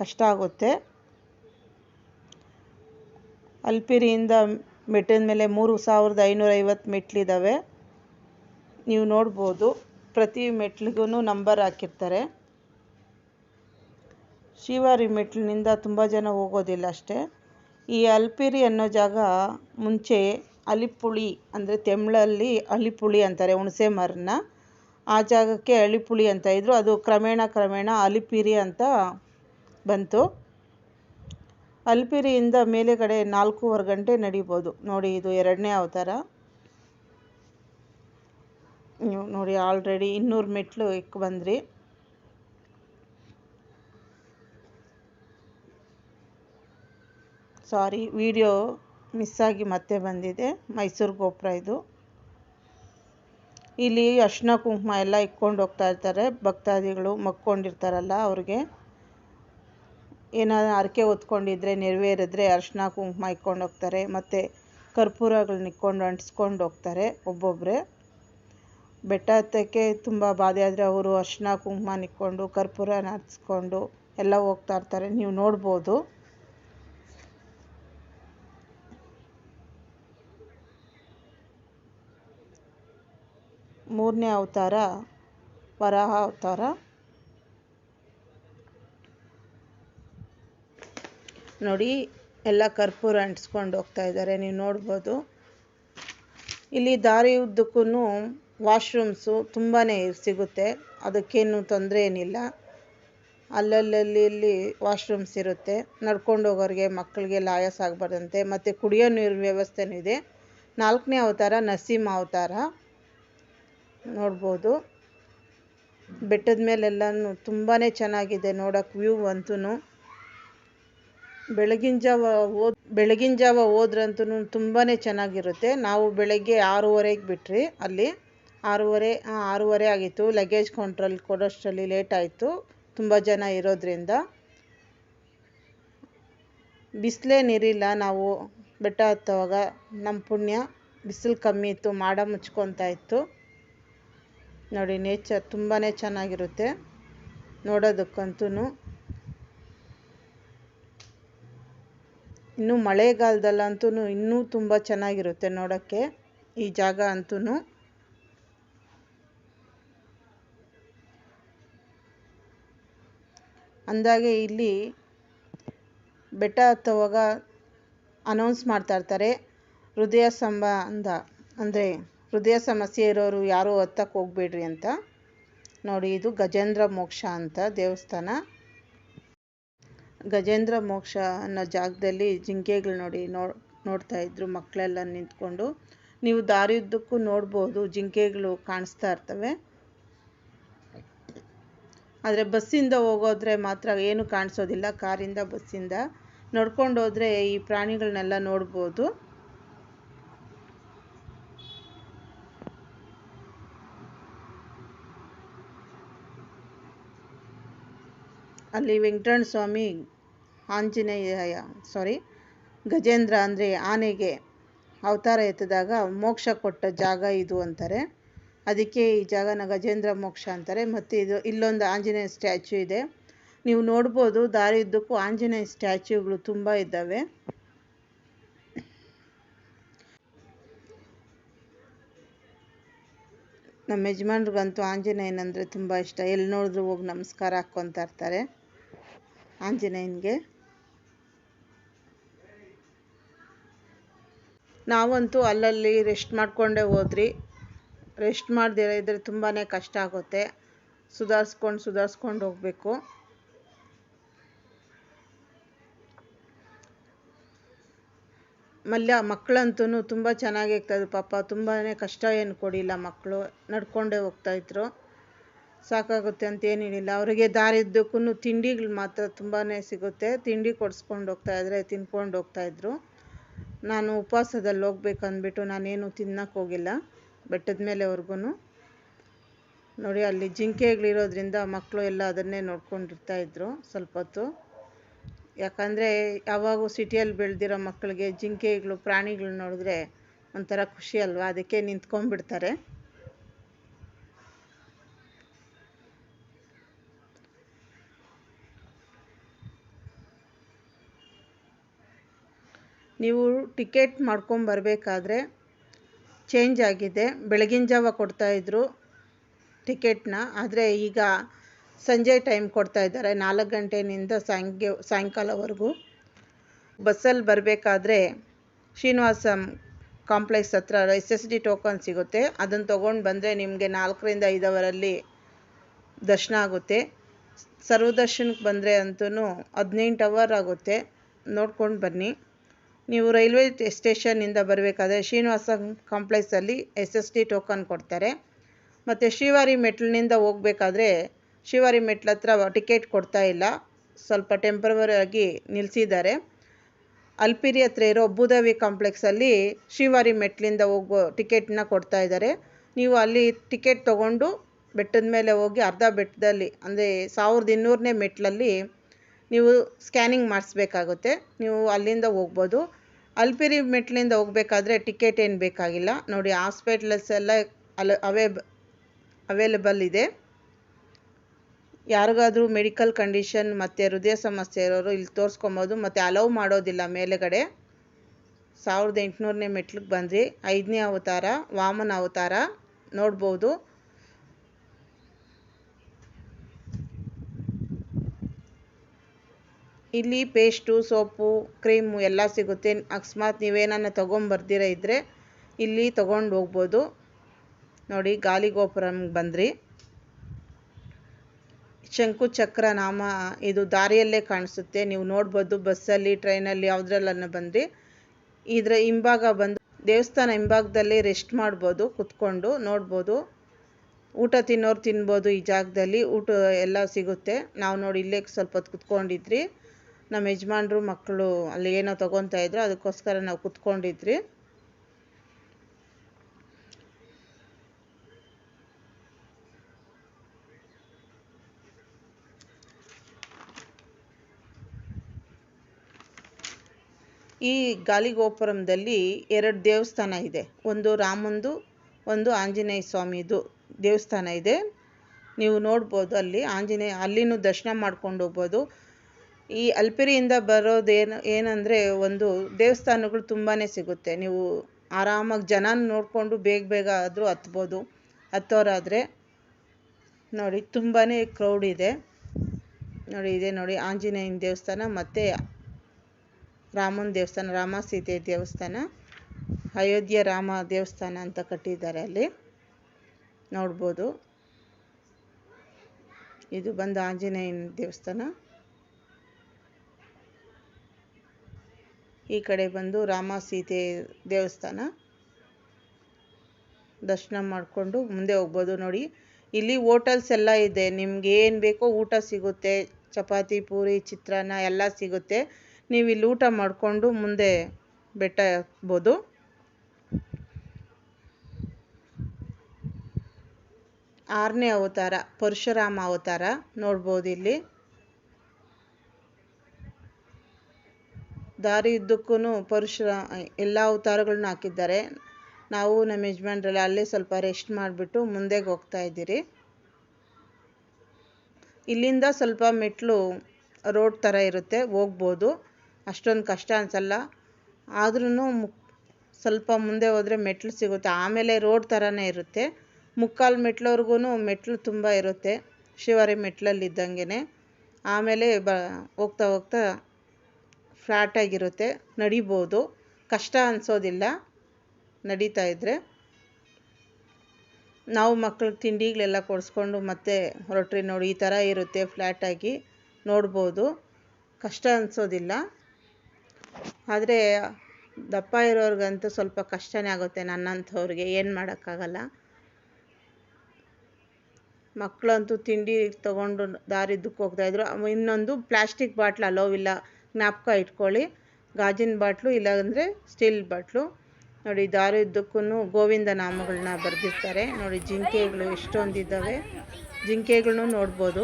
ಕಷ್ಟ ಆಗುತ್ತೆ. ಅಲ್ಪಿರಿಯಿಂದ ಮೆಟ್ಟಿದ ಮೇಲೆ ಮೂರು ಸಾವಿರದ ಐನೂರೈವತ್ತು ಮೆಟ್ಲಿದ್ದಾವೆ ನೀವು ನೋಡ್ಬೋದು. ಪ್ರತಿ ಮೆಟ್ಲಿಗೂ ನಂಬರ್ ಹಾಕಿರ್ತಾರೆ. ಶಿವಾರಿ ಮೆಟ್ಲಿನಿಂದ ತುಂಬ ಜನ ಹೋಗೋದಿಲ್ಲ ಅಷ್ಟೇ. ಈ ಅಲ್ಪಿರಿ ಅನ್ನೋ ಜಾಗ ಮುಂಚೆ ಅಲಿಪುಳಿ ಅಂದರೆ ತೆಮ್ಳಲ್ಲಿ ಅಲಿಪುಳಿ ಅಂತಾರೆ ಹುಣಸೆ ಮರನ ಆ ಜಾಗಕ್ಕೆ ಅಳಿಪುಳಿ ಅಂತ ಇದ್ದರು ಅದು ಕ್ರಮೇಣ ಕ್ರಮೇಣ ಅಲಿಪಿರಿ ಅಂತ ಬಂತು. ಅಲ್ಪಿರಿಯಿಂದ ಮೇಲೆಗಡೆ ನಾಲ್ಕೂವರೆ ಗಂಟೆ ನಡಿಬೋದು. ನೋಡಿ ಇದು ಎರಡನೇ ಅವತಾರ. ನೋಡಿ ಆಲ್ರೆಡಿ ಇನ್ನೂರು ಮೆಟ್ಲು ಇಕ್ ಬಂದ್ರಿ. ಸಾರಿ ವಿಡಿಯೋ ಮಿಸ್ ಆಗಿ ಮತ್ತೆ ಬಂದಿದೆ. ಮೈಸೂರು ಗೋಪುರ ಇದು. ಇಲ್ಲಿ ಅರ್ಶಿನ ಕುಂಕುಮ ಎಲ್ಲ ಇಟ್ಕೊಂಡು ಹೋಗ್ತಾ ಇರ್ತಾರೆ. ಭಕ್ತಾದಿಗಳು ಮಕ್ಕೊಂಡಿರ್ತಾರಲ್ಲ ಅವ್ರಿಗೆ. ಏನಾದ್ರು ಹರಕೆ ಹೊತ್ಕೊಂಡಿದ್ರೆ, ನೆರವೇರಿದ್ರೆ ಅರ್ಶಿನ ಕುಂಕುಮ ಇಕ್ಕೊಂಡು ಹೋಗ್ತಾರೆ. ಮತ್ತು ಕರ್ಪೂರಗಳನ್ನ ಇಕ್ಕೊಂಡು ಅಂಟಿಸ್ಕೊಂಡು ಹೋಗ್ತಾರೆ ಒಬ್ಬೊಬ್ಬರೇ ಬೆಟ್ಟ ಹತ್ತಕ್ಕೆ ತುಂಬ ಬಾಧೆ ಆದರೆ ಅವರು ಅರ್ಶಿನ ಕುಂಕುಮ ನಿಕ್ಕೊಂಡು, ಕರ್ಪೂರ ಹಚ್ಕೊಂಡು ಎಲ್ಲ ಹೋಗ್ತಾ ಇರ್ತಾರೆ. ನೀವು ನೋಡ್ಬೋದು. ಮೂರನೇ ಅವತಾರ, ವರಾಹ ಅವತಾರ. ನೋಡಿ, ಎಲ್ಲ ಕರ್ಪೂರ ಅಂಟಿಸ್ಕೊಂಡು ಹೋಗ್ತಾ ಇದ್ದಾರೆ. ನೀವು ನೋಡ್ಬೋದು. ಇಲ್ಲಿ ದಾರಿ ಉದ್ದಕ್ಕೂ ವಾಶ್ರೂಮ್ಸು ತುಂಬಾ ಸಿಗುತ್ತೆ. ಅದಕ್ಕೇನು ತೊಂದರೆ ಏನಿಲ್ಲ. ಅಲ್ಲಲ್ಲಲ್ಲಿ ವಾಶ್ರೂಮ್ಸ್ ಇರುತ್ತೆ. ನಡ್ಕೊಂಡು ಹೋಗೋರಿಗೆ ಮಕ್ಕಳಿಗೆಲ್ಲ ಆಯಾಸ ಆಗಬಾರ್ದಂತೆ. ಮತ್ತು ಕುಡಿಯೋ ನೀರು ವ್ಯವಸ್ಥೆನೂ ಇದೆ. ನಾಲ್ಕನೇ ಅವತಾರ ನರಸಿಂಹ ಅವತಾರ. ನೋಡ್ಬೋದು. ಬೆಟ್ಟದ ಮೇಲೆಲ್ಲನೂ ತುಂಬಾ ಚೆನ್ನಾಗಿದೆ ನೋಡೋಕ್ಕೆ ವ್ಯೂ ಅಂತೂ ಬೆಳಗಿನ ಜಾವ ಹೋದ್ ಬೆಳಗಿನ ಜಾವ ಹೋದ್ರಂತೂ ತುಂಬಾ ಚೆನ್ನಾಗಿರುತ್ತೆ. ನಾವು ಬೆಳಗ್ಗೆ ಆರೂವರೆಗೆ ಬಿಟ್ರಿ ಅಲ್ಲಿ. ಆರೂವರೆ ಆರೂವರೆ ಆಗಿತ್ತು. ಲಗೇಜ್ ಕೌಂಟ್ರಲ್ಲಿ ಕೊಡೋಷ್ಟರಲ್ಲಿ ಲೇಟ್ ಆಯಿತು. ತುಂಬ ಜನ ಇರೋದ್ರಿಂದ. ಬಿಸಿಲೇನಿರಿಲ್ಲ ನಾವು ಬೆಟ್ಟ ಹತ್ತುವಾಗ ನಮ್ಮ ಪುಣ್ಯ. ಬಿಸಿಲು ಕಮ್ಮಿ ಇತ್ತು. ಮಾಡ ಮುಚ್ಕೊತಾ ಇತ್ತು. ನೋಡಿ ನೇಚರ್ ತುಂಬಾ ಚೆನ್ನಾಗಿರುತ್ತೆ. ನೋಡೋದಕ್ಕಂತೂ ಇನ್ನು ಮಳೆಗಾಲದಲ್ಲಂತೂ ಇನ್ನೂ ತುಂಬ ಚೆನ್ನಾಗಿರುತ್ತೆ ನೋಡೋಕ್ಕೆ. ಈ ಜಾಗ ಅಂತೂ ಅಂದಾಗೆ ಇಲ್ಲಿ ಬೆಟ್ಟ ಹತ್ತುವಾಗ ಅನೌನ್ಸ್ ಮಾಡ್ತಾ ಇರ್ತಾರೆ. ಹೃದಯ ಸಂಬಂಧ ಅಂದರೆ ಹೃದಯ ಸಮಸ್ಯೆ ಇರೋರು ಯಾರೂ ಹತ್ತಕ್ಕೆ ಹೋಗ್ಬೇಡ್ರಿ ಅಂತ. ನೋಡಿ, ಇದು ಗಜೇಂದ್ರ ಮೋಕ್ಷ ಅಂತ ದೇವಸ್ಥಾನ. ಗಜೇಂದ್ರ ಮೋಕ್ಷ ಅನ್ನೋ ಜಾಗದಲ್ಲಿ ಜಿಂಕೆಗಳು ನೋಡಿ ನೋ, ನೋಡ್ತಾ ಇದ್ರು ಮಕ್ಕಳೆಲ್ಲ ನಿಂತ್ಕೊಂಡು. ನೀವು ದಾರಿಯುದ್ದಕ್ಕೂ ನೋಡ್ಬೋದು, ಜಿಂಕೆಗಳು ಕಾಣಿಸ್ತಾ ಇರ್ತವೆ. ಆದರೆ ಬಸ್ಸಿಂದ ಹೋಗೋದ್ರೆ ಮಾತ್ರ ಏನು ಕಾಣಿಸೋದಿಲ್ಲ, ಕಾರಿಂದ ಬಸ್ಸಿಂದ. ನಡ್ಕೊಂಡು ಹೋದರೆ ಈ ಪ್ರಾಣಿಗಳನ್ನೆಲ್ಲ ನೋಡ್ಬೋದು. ಅಲ್ಲಿ ವೆಂಕಟರಣ ಸ್ವಾಮಿ ಆಂಜನೇಯ ಸಾರಿ ಗಜೇಂದ್ರ ಅಂದರೆ ಆನೆಗೆ ಅವತಾರ ಎತ್ತಿದಾಗ ಮೋಕ್ಷ ಕೊಟ್ಟ ಜಾಗ ಇದು ಅಂತಾರೆ. ಅದಕ್ಕೆ ಈ ಜಾಗನ ಗಜೇಂದ್ರ ಮೋಕ್ಷ ಅಂತಾರೆ. ಮತ್ತು ಇದು ಇಲ್ಲೊಂದು ಆಂಜನೇಯ ಸ್ಟ್ಯಾಚು ಇದೆ. ನೀವು ನೋಡ್ಬೋದು ದಾರಿ ಉದ್ದಕ್ಕೂ ಆಂಜನೇಯ ಸ್ಟ್ಯಾಚುಗಳು ತುಂಬ ಇದ್ದಾವೆ. ನಮ್ಮ ಯಜಮಾನ್ರಿಗಂತೂ ಆಂಜನೇಯನಂದರೆ ತುಂಬ ಇಷ್ಟ. ಎಲ್ಲಿ ನೋಡಿದ್ರು ಹೋಗಿ ನಮಸ್ಕಾರ ಹಾಕ್ಕೊತಾ ಇರ್ತಾರೆ ಆಂಜನೇಯನಿಗೆ. ನಾವಂತೂ ಅಲ್ಲಲ್ಲಿ ರೆಸ್ಟ್ ಮಾಡಿಕೊಂಡೇ ಹೋದ್ರಿ. ರೆಸ್ಟ್ ಮಾಡದೇ ಇದ್ದರೆ ತುಂಬಾ ಕಷ್ಟ ಆಗುತ್ತೆ. ಸುಧಾರಿಸ್ಕೊಂಡು ಸುಧಾರಿಸ್ಕೊಂಡು ಹೋಗಬೇಕು. ಮಲ್ಯ ಮಕ್ಕಳಂತೂ ತುಂಬ ಚೆನ್ನಾಗಿ ಇರ್ತಾಯಿದ್ರು ಪಾಪ ತುಂಬಾ ಕಷ್ಟ ಏನು ಕೊಡಿಲ್ಲ ಮಕ್ಕಳು ನಡ್ಕೊಂಡೇ ಹೋಗ್ತಾಯಿದ್ರು ಸಾಕಾಗುತ್ತೆ ಅಂತ ಏನಿಲ್ಲ ಅವರಿಗೆ ದಾರಿದ್ದಕ್ಕೂ ತಿಂಡಿಗಳು ಮಾತ್ರ ತುಂಬಾ ಸಿಗುತ್ತೆ. ತಿಂಡಿ ಕೊಡಿಸ್ಕೊಂಡು ಹೋಗ್ತಾಯಿದ್ರೆ ತಿನ್ಕೊಂಡು ಹೋಗ್ತಾಯಿದ್ರು ನಾನು ಉಪವಾಸದಲ್ಲಿ ಹೋಗ್ಬೇಕಂದ್ಬಿಟ್ಟು ನಾನೇನು ತಿನ್ನಕ್ಕೆ ಹೋಗಿಲ್ಲ. ಬೆಟ್ಟದ ಮೇಲೆವರ್ಗೂ ನೋಡಿ, ಅಲ್ಲಿ ಜಿಂಕೆಗಳಿರೋದ್ರಿಂದ ಮಕ್ಕಳು ಎಲ್ಲ ಅದನ್ನೇ ನೋಡ್ಕೊಂಡಿರ್ತಾಯಿದ್ರು ಸ್ವಲ್ಪ ಹೊತ್ತು. ಯಾಕಂದರೆ, ಯಾವಾಗೂ ಸಿಟಿಯಲ್ಲಿ ಬೆಳೆದಿರೋ ಮಕ್ಕಳಿಗೆ ಜಿಂಕೆಗಳು, ಪ್ರಾಣಿಗಳು ನೋಡಿದ್ರೆ ಒಂಥರ ಖುಷಿ ಅಲ್ವಾ? ಅದಕ್ಕೆ ನಿಂತ್ಕೊಂಡ್ಬಿಡ್ತಾರೆ. ನೀವು ಟಿಕೆಟ್ ಮಾಡ್ಕೊಂಬರ್ಬೇಕಾದ್ರೆ ಚೇಂಜ್ ಆಗಿದೆ. ಬೆಳಗಿನ ಜಾವ ಕೊಡ್ತಾಯಿದ್ರು ಟಿಕೆಟ್ನ ಆದರೆ ಈಗ ಸಂಜೆ ಟೈಮ್ ಕೊಡ್ತಾ ಇದ್ದಾರೆ. ನಾಲ್ಕು ಗಂಟೆಯಿಂದ ಸಾಯಂಗೆ ಸಾಯಂಕಾಲವರೆಗೂ. ಬಸ್ಸಲ್ಲಿ ಬರಬೇಕಾದ್ರೆ ಶ್ರೀನಿವಾಸಂ ಕಾಂಪ್ಲೆಕ್ಸ್ ಹತ್ರ ಎಸ್ ಎಸ್ ಡಿ ಟೋಕನ್ ಸಿಗುತ್ತೆ. ಅದನ್ನು ತೊಗೊಂಡು ಬಂದರೆ ನಿಮಗೆ ನಾಲ್ಕರಿಂದ ಐದವರಲ್ಲಿ ದರ್ಶನ ಆಗುತ್ತೆ. ಸರ್ವದರ್ಶನಕ್ಕೆ ಬಂದರೆ ಅಂತೂ ಹದಿನೆಂಟು ಅವರ್ ಆಗುತ್ತೆ. ನೋಡ್ಕೊಂಡು ಬನ್ನಿ. ನೀವು ರೈಲ್ವೆ ಸ್ಟೇಷನ್ನಿಂದ ಬರಬೇಕಾದ್ರೆ ಶ್ರೀನಿವಾಸ ಕಾಂಪ್ಲೆಕ್ಸಲ್ಲಿ ಎಸ್ ಎಸ್ ಟಿ ಟೋಕನ್ ಕೊಡ್ತಾರೆ. ಮತ್ತು ಶ್ರೀವಾರಿ ಮೆಟ್ಲಿನಿಂದ ಹೋಗ್ಬೇಕಾದ್ರೆ ಶಿವಾರಿ ಮೆಟ್ಲ ಹತ್ರ ಟಿಕೆಟ್ ಕೊಡ್ತಾ ಇಲ್ಲ. ಸ್ವಲ್ಪ ಟೆಂಪ್ರವರಿ ಆಗಿ ನಿಲ್ಲಿಸಿದ್ದಾರೆ ಅಲ್ಪಿರಿ ಹತ್ರ ಇರೋ ಭೂದೇವಿ ಕಾಂಪ್ಲೆಕ್ಸಲ್ಲಿ ಶ್ರೀವಾರಿ ಮೆಟ್ಲಿಂದ ಹೋಗೋ ಟಿಕೆಟ್ನ ಕೊಡ್ತಾ ಇದ್ದಾರೆ. ನೀವು ಅಲ್ಲಿ ಟಿಕೆಟ್ ತೊಗೊಂಡು ಬೆಟ್ಟದ ಮೇಲೆ ಹೋಗಿ ಅರ್ಧ ಬೆಟ್ಟದಲ್ಲಿ, ಅಂದರೆ ಸಾವಿರದ ಇನ್ನೂರನೇ ಮೆಟ್ಲಲ್ಲಿ ನೀವು ಸ್ಕ್ಯಾನಿಂಗ್ ಮಾಡಿಸ್ಬೇಕಾಗುತ್ತೆ. ನೀವು ಅಲ್ಲಿಂದ ಹೋಗ್ಬೋದು. ಅಲ್ಪಿರಿ ಮೆಟ್ಲಿಂದ ಹೋಗ್ಬೇಕಾದ್ರೆ ಟಿಕೆಟ್ ಏನು ಬೇಕಾಗಿಲ್ಲ. ನೋಡಿ ಹಾಸ್ಪಿಟ್ಲಸ್ ಎಲ್ಲ ಅಲ, ಅವೇ ಅವೈಲೇಬಲ್ ಇದೆ. ಯಾರಿಗಾದ್ರೂ ಮೆಡಿಕಲ್ ಕಂಡೀಷನ್ ಮತ್ತು ಹೃದಯ ಸಮಸ್ಯೆ ಇರೋರು ಇಲ್ಲಿ ತೋರಿಸ್ಕೊಬೋದು. ಮತ್ತು ಅಲೌ ಮಾಡೋದಿಲ್ಲ ಮೇಲುಗಡೆ. ಸಾವಿರದ ಎಂಟುನೂರನೇ ಮೆಟ್ಲಿಗೆ ಬಂದ್ರಿ. ಐದನೇ ಅವತಾರ, ವಾಮನ ಅವತಾರ ನೋಡ್ಬೋದು. ಇಲ್ಲಿ ಪೇಸ್ಟು, ಸೋಪು, ಕ್ರೀಮು ಎಲ್ಲ ಸಿಗುತ್ತೆ. ಅಕಸ್ಮಾತ್ ನೀವೇನಾನ ತೊಗೊಂಬರ್ದಿರ ಇದ್ದರೆ ಇಲ್ಲಿ ತೊಗೊಂಡು ಹೋಗ್ಬೋದು. ನೋಡಿ ಗಾಲಿಗೋಪುರಂಗೆ ಬಂದ್ರಿ. ಶಂಕು ಚಕ್ರ ನಾಮ, ಇದು ದಾರಿಯಲ್ಲೇ ಕಾಣಿಸುತ್ತೆ. ನೀವು ನೋಡ್ಬೋದು, ಬಸ್ಸಲ್ಲಿ, ಟ್ರೈನಲ್ಲಿ ಯಾವುದ್ರಲ್ಲನ್ನ ಬಂದ್ರಿ. ಇದರ ಹಿಂಭಾಗ ಬಂದು ದೇವಸ್ಥಾನ ಹಿಂಭಾಗದಲ್ಲಿ ರೆಸ್ಟ್ ಮಾಡ್ಬೋದು, ಕುತ್ಕೊಂಡು ನೋಡ್ಬೋದು. ಊಟ ತಿನ್ನೋರು ತಿನ್ಬೋದು ಈ ಜಾಗದಲ್ಲಿ. ಊಟ ಎಲ್ಲ ಸಿಗುತ್ತೆ. ನಾವು ನೋಡಿ ಇಲ್ಲೇ ಸ್ವಲ್ಪ ಹೊತ್ತು ಕುತ್ಕೊಂಡಿದ್ರಿ. ನಮ್ಮ ಯಜಮಾನ್ರು, ಮಕ್ಕಳು ಅಲ್ಲಿ ಏನೋ ತೊಗೊತಾ ಇದ್ರು, ಅದಕ್ಕೋಸ್ಕರ ನಾವು ಕುತ್ಕೊಂಡಿದ್ರಿ. ಈ ಗಾಲಿಗೋಪುರಂದಲ್ಲಿ ಎರಡು ದೇವಸ್ಥಾನ ಇದೆ. ಒಂದು ರಾಮಂದು, ಒಂದು ಆಂಜನೇಯ ಸ್ವಾಮಿದು ದೇವಸ್ಥಾನ ಇದೆ. ನೀವು ನೋಡ್ಬೋದು ಅಲ್ಲಿ ಆಂಜನೇಯ, ಅಲ್ಲಿನೂ ದರ್ಶನ ಮಾಡ್ಕೊಂಡು ಹೋಗ್ಬೋದು. ಈ ಅಲ್ಪಿರಿಯಿಂದ ಬರೋದೇನು, ಏನಂದರೆ ಒಂದು ದೇವಸ್ಥಾನಗಳು ತುಂಬಾ ಸಿಗುತ್ತೆ. ನೀವು ಆರಾಮಾಗಿ ಜನಾನ ನೋಡಿಕೊಂಡು ಬೇಗ ಬೇಗ ಆದರೂ ಹತ್ಬೋದು. ಹತ್ತೋರಾದರೆ ನೋಡಿ ತುಂಬಾ ಕ್ರೌಡ್ ಇದೆ. ನೋಡಿ ಇದೆ ನೋಡಿ ಆಂಜನೇಯನ ದೇವಸ್ಥಾನ ಮತ್ತು ರಾಮನ ದೇವಸ್ಥಾನ, ರಾಮ ಸೀತೆ ದೇವಸ್ಥಾನ, ಅಯೋಧ್ಯೆ ರಾಮ ದೇವಸ್ಥಾನ ಅಂತ ಕಟ್ಟಿದ್ದಾರೆ ಅಲ್ಲಿ. ನೋಡ್ಬೋದು. ಇದು ಬಂದು ಆಂಜನೇಯನ ದೇವಸ್ಥಾನ. ಈ ಕಡೆ ಬಂದು ರಾಮ ಸೀತೆ ದೇವಸ್ಥಾನ. ದರ್ಶನ ಮಾಡಿಕೊಂಡು ಮುಂದೆ ಹೋಗ್ಬೋದು ನೋಡಿ. ಇಲ್ಲಿ ಹೋಟೆಲ್ಸ್ ಎಲ್ಲ ಇದೆ. ನಿಮ್ಗೆ ಏನು ಬೇಕೋ ಊಟ ಸಿಗುತ್ತೆ. ಚಪಾತಿ, ಪೂರಿ, ಚಿತ್ರಾನ್ನ ಎಲ್ಲ ಸಿಗುತ್ತೆ. ನೀವು ಇಲ್ಲಿ ಊಟ ಮಾಡಿಕೊಂಡು ಮುಂದೆ ಬೆಟ್ಟ ಹತ್ಬೋದು. ಆರನೇ ಅವತಾರ, ಪರಶುರಾಮ ಅವತಾರ ನೋಡ್ಬೋದು ಇಲ್ಲಿ. ದಾರಿ ಉದ್ದಕ್ಕೂ ಪರಶುರ ಎಲ್ಲ ಅವತಾರಗಳನ್ನ ಹಾಕಿದ್ದಾರೆ. ನಾವು ನಮ್ಮ ಯಜಮಾನ್ರೆಲ್ಲ ಅಲ್ಲೇ ಸ್ವಲ್ಪ ರೆಸ್ಟ್ ಮಾಡಿಬಿಟ್ಟು ಮುಂದೆಗೆ ಹೋಗ್ತಾ ಇದ್ದೀರಿ. ಇಲ್ಲಿಂದ ಸ್ವಲ್ಪ ಮೆಟ್ಲು ರೋಡ್ ಥರ ಇರುತ್ತೆ, ಹೋಗ್ಬೋದು. ಅಷ್ಟೊಂದು ಕಷ್ಟ ಅನಿಸಲ್ಲ. ಆದ್ರೂ ಸ್ವಲ್ಪ ಮುಂದೆ ಹೋದರೆ ಮೆಟ್ಲು ಸಿಗುತ್ತೆ. ಆಮೇಲೆ ರೋಡ್ ಥರನೇ ಇರುತ್ತೆ. ಮುಕ್ಕಾಲು ಮೆಟ್ಲವ್ರಿಗೂ ಮೆಟ್ಲು ತುಂಬ ಇರುತ್ತೆ. ಶಿವರಿ ಮೆಟ್ಲಲ್ಲಿದ್ದಂಗೆ ಆಮೇಲೆ ಬ, ಹೋಗ್ತಾ ಹೋಗ್ತಾ ಫ್ಲಾಟಾಗಿರುತ್ತೆ, ನಡಿಬೋದು. ಕಷ್ಟ ಅನಿಸೋದಿಲ್ಲ, ನಡೀತಾ ಇದ್ದರೆ ನಾವು ಮಕ್ಳ ತಿಂಡಿಗಳೆಲ್ಲ ಕೊಡಿಸ್ಕೊಂಡು ಮತ್ತೆ ಹೊರಟ್ರಿ ನೋಡಿ ಈ ಥರ ಇರುತ್ತೆ ಫ್ಲ್ಯಾಟಾಗಿ ನೋಡ್ಬೋದು. ಕಷ್ಟ ಅನಿಸೋದಿಲ್ಲ. ಆದರೆ ದಪ್ಪ ಇರೋರ್ಗಂತೂ ಸ್ವಲ್ಪ ಕಷ್ಟನೇ ಆಗುತ್ತೆ ನನ್ನಂಥವ್ರಿಗೆ, ಏನು ಮಾಡೋಕ್ಕಾಗಲ್ಲ. ಮಕ್ಕಳಂತೂ ತಿಂಡಿ ತೊಗೊಂಡು ದಾರಿದ್ದಕ್ಕೆ ಹೋಗ್ತಾಯಿದ್ರು ಇನ್ನೊಂದು ಪ್ಲಾಸ್ಟಿಕ್ ಬಾಟ್ಲ್ ಅಲೋವಿಲ್ಲ. ಜ್ಞಾಪಕ ಇಟ್ಕೊಳ್ಳಿ. ಗಾಜಿನ ಬಾಟ್ಲು ಇಲ್ಲಾಂದರೆ ಸ್ಟೀಲ್ ಬಾಟ್ಲು. ನೋಡಿ ದಾರಿದ್ದಕ್ಕೂ ಗೋವಿಂದ ನಾಮಗಳನ್ನ ಬರೆದಿರ್ತಾರೆ. ನೋಡಿ, ಜಿಂಕೆಗಳು ಎಷ್ಟೊಂದಿದ್ದಾವೆ. ಜಿಂಕೆಗಳನ್ನೂ ನೋಡ್ಬೋದು.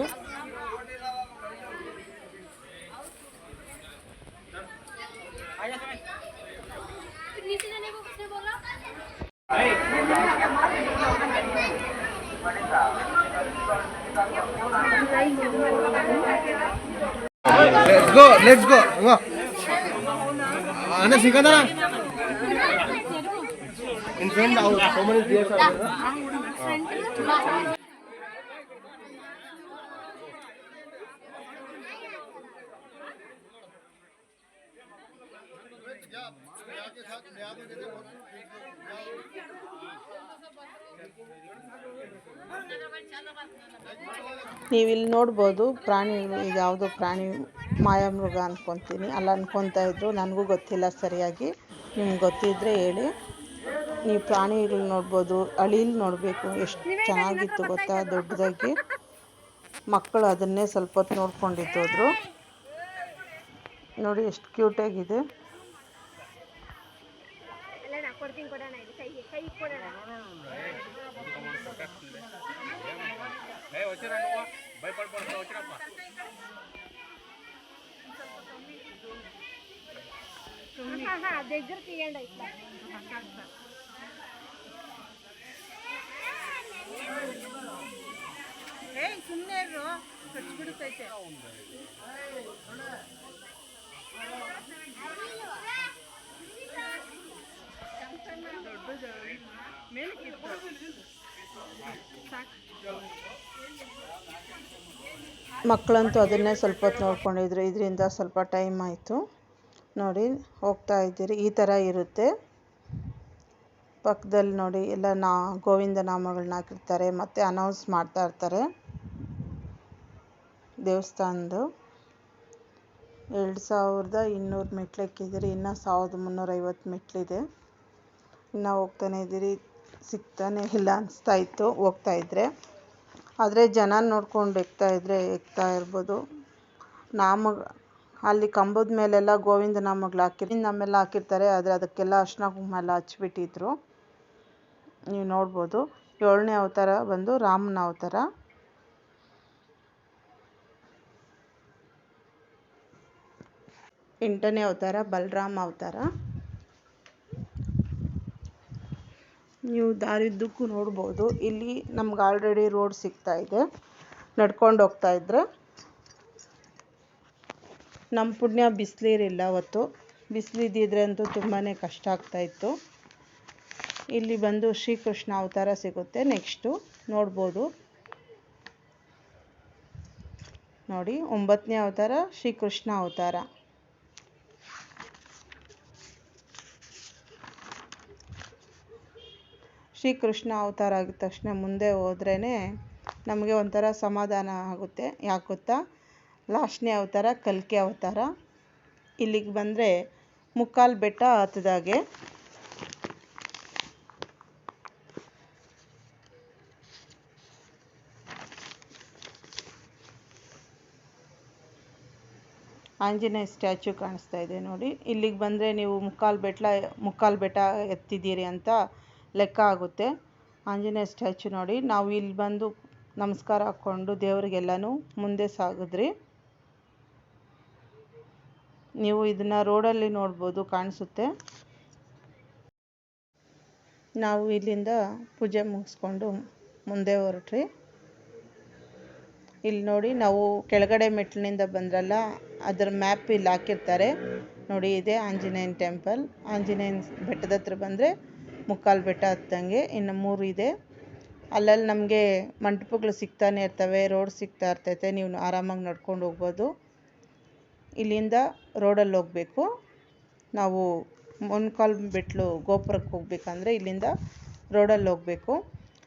Let's go, let's go. Go. Ana sikada na. In front out so many players are there. ನೀವು ಇಲ್ಲಿ ನೋಡ್ಬೋದು ಪ್ರಾಣಿಗಳು ಇದು ಯಾವುದೋ ಪ್ರಾಣಿ ಮಾಯಾಮೃಗ ಅಂದ್ಕೊತೀನಿ ಅಲ್ಲ ಅಂದ್ಕೊತಾ ಇದ್ದರು ನನಗೂ ಗೊತ್ತಿಲ್ಲ ಸರಿಯಾಗಿ. ನಿಮ್ಗೆ ಗೊತ್ತಿದ್ದರೆ ಹೇಳಿ. ನೀವು ಪ್ರಾಣಿಗಳು ನೋಡ್ಬೋದು, ಅಳಿಲ್ ನೋಡಬೇಕು. ಎಷ್ಟು ಚೆನ್ನಾಗಿತ್ತು ಗೊತ್ತಾ? ದೊಡ್ಡದಾಗಿ. ಮಕ್ಕಳು ಅದನ್ನೇ ಸ್ವಲ್ಪ ಹೊತ್ತು ನೋಡ್ಕೊಂಡಿದ್ದೋದ್ರು. ನೋಡಿ ಎಷ್ಟು ಕ್ಯೂಟಾಗಿದೆ. ಅಲ್ಲ ನಾ ಕೊಡ್ತೀನಿ ಕೊಡೋಣ ಇದು ಕೈ ಕೈ ಕೊಡೋಣ ಹಾ ಹಾ దగ్గర తీయండి ఇట్లా ಮಕ್ಕಳಂತೂ ಅದನ್ನೇ ಸ್ವಲ್ಪ ಹೊತ್ತು ನೋಡ್ಕೊಂಡಿದ್ರು ಇದರಿಂದ ಸ್ವಲ್ಪ ಟೈಮ್ ಆಯಿತು ನೋಡಿ, ಹೋಗ್ತಾ ಇದ್ದೀರಿ. ಈ ಥರ ಇರುತ್ತೆ. ಪಕ್ಕದಲ್ಲಿ ನೋಡಿ, ಎಲ್ಲ ನಾ, ಗೋವಿಂದ ನಾಮಗಳನ್ನ ಹಾಕಿರ್ತಾರೆ, ಮತ್ತು ಅನೌನ್ಸ್ ಮಾಡ್ತಾ ಇರ್ತಾರೆ. ದೇವಸ್ಥಾನದ್ದು. ಎರಡು ಸಾವಿರದ ಇನ್ನೂರು ಮೆಟ್ಲಕ್ಕಿದ್ದೀರಿ. ಇನ್ನೂ ಸಾವಿರದ ಮುನ್ನೂರೈವತ್ತು ಮೆಟ್ಲಿದೆ. ಇನ್ನು ಹೋಗ್ತಾನೆ ಇದ್ದೀರಿ. ಸಿಗ್ತಾನೆ ಇಲ್ಲ ಅನಿಸ್ತಾ ಇತ್ತು, ಹೋಗ್ತಾ ಇದ್ದರೆ ಆದರೆ ಜನ ನೋಡ್ಕೊಂಡು ಎಕ್ತಾ ಇದ್ದರೆ ಎಗ್ತಾ ಇರ್ಬೋದು. ನಾಮ ಅಲ್ಲಿ ಕಂಬದ ಮೇಲೆಲ್ಲ ಗೋವಿಂದ ನಾಮಗಳು ಹಾಕಿ ನಮ್ಮೆಲ್ಲ ಹಾಕಿರ್ತಾರೆ, ಆದರೆ ಅದಕ್ಕೆಲ್ಲ ಅರ್ಶಿನ ಕುಂಕುಮ ಎಲ್ಲ ಹಚ್ಬಿಟ್ಟಿದ್ರು. ನೀವು ನೋಡ್ಬೋದು. ಏಳನೇ ಅವತಾರ ಬಂದು ರಾಮನ ಅವತಾರ. ಎಂಟನೇ ಅವತಾರ ಬಲರಾಮ ಅವತಾರ. ನೀವು ದಾರಿದ್ದಕ್ಕೂ ನೋಡ್ಬೋದು. ಇಲ್ಲಿ ನಮ್ಗೆ ಆಲ್ರೆಡಿ ರೋಡ್ ಸಿಗ್ತಾ ಇದೆ. ನಡ್ಕೊಂಡು ಹೋಗ್ತಾ ಇದ್ರೆ. ನಮ್ಮ ಪುಣ್ಯ ಬಿಸಿಲಿರಲಿಲ್ಲ ಅವತ್ತು. ಬಿಸಿಲಿದ್ದಿದ್ರೆ ಅಂತೂ ತುಂಬಾ ಕಷ್ಟ ಆಗ್ತಾಯಿತ್ತು ಇಲ್ಲಿ ಬಂದು ಶ್ರೀಕೃಷ್ಣ ಅವತಾರ ಸಿಗುತ್ತೆ ನೆಕ್ಸ್ಟು. ನೋಡ್ಬೋದು. ನೋಡಿ, ಒಂಬತ್ತನೇ ಅವತಾರ ಶ್ರೀಕೃಷ್ಣ ಅವತಾರ. ಶ್ರೀಕೃಷ್ಣ ಅವತಾರ ಆಗಿದ ತಕ್ಷಣ ಮುಂದೆ ಹೋದ್ರೇ ನಮಗೆ ಒಂಥರ ಸಮಾಧಾನ ಆಗುತ್ತೆ. ಯಾಕೆ ಗೊತ್ತಾ? ಲಾಸ್ಟ್ನೇ ಅವತಾರ, ಕಲ್ಕಿ ಅವತಾರ. ಇಲ್ಲಿಗೆ ಬಂದರೆ ಮುಕ್ಕಾಲು ಬೆಟ್ಟ ಹತ್ತದಾಗೆ ಆಂಜನೇಯ ಸ್ಟ್ಯಾಚು ಕಾಣಿಸ್ತಾ ಇದೆ ನೋಡಿ. ಇಲ್ಲಿಗೆ ಬಂದರೆ ನೀವು ಮುಕ್ಕಾಲು ಬೆಟ್ಟ ಮುಕ್ಕಾಲು ಬೆಟ್ಟ ಎತ್ತಿದ್ದೀರಿ ಅಂತ ಲೆಕ್ಕ ಆಗುತ್ತೆ. ಆಂಜನೇಯ ಸ್ಟ್ಯಾಚು ನೋಡಿ. ನಾವು ಇಲ್ಲಿ ಬಂದು ನಮಸ್ಕಾರ ಹಾಕ್ಕೊಂಡು ದೇವರಿಗೆಲ್ಲನೂ ಮುಂದೆ ಸಾಗಿದ್ರಿ. ನೀವು ಇದನ್ನು ರೋಡಲ್ಲಿ ನೋಡ್ಬೋದು, ಕಾಣಿಸುತ್ತೆ. ನಾವು ಇಲ್ಲಿಂದ ಪೂಜೆ ಮುಗಿಸ್ಕೊಂಡು ಮುಂದೆ ಹೊರಟ್ರಿ ಇಲ್ಲಿ ನೋಡಿ, ನಾವು ಕೆಳಗಡೆ ಮೆಟ್ಲಿನಿಂದ ಬಂದ್ರಲ್ಲ, ಅದರ ಮ್ಯಾಪ್ ಇಲ್ಲಿ ಹಾಕಿರ್ತಾರೆ. ನೋಡಿ, ಇದೆ ಆಂಜನೇಯನ ಟೆಂಪಲ್. ಆಂಜನೇಯನ ಬೆಟ್ಟದ ಹತ್ರ ಬಂದರೆ ಮುಕ್ಕಾಲು ಬೆಟ್ಟ ಹತ್ತಂಗೆ, ಇನ್ನು ಮೂರು ಇದೆ. ಅಲ್ಲಲ್ಲಿ ನಮಗೆ ಮಂಟಪಗಳು ಸಿಗ್ತಾನೆ ಇರ್ತವೆ, ರೋಡ್ ಸಿಗ್ತಾ ಇರ್ತೈತೆ, ನೀವು ಆರಾಮಾಗಿ ನಡ್ಕೊಂಡು ಹೋಗ್ಬೋದು. ಇಲ್ಲಿಂದ ರೋಡಲ್ಲಿ ಹೋಗಬೇಕು. ನಾವು ಮೊಣಕಾಲು ಬೆಟ್ಲು ಗೋಪುರಕ್ಕೆ ಹೋಗ್ಬೇಕಂದ್ರೆ ಇಲ್ಲಿಂದ ರೋಡಲ್ಲಿ ಹೋಗಬೇಕು.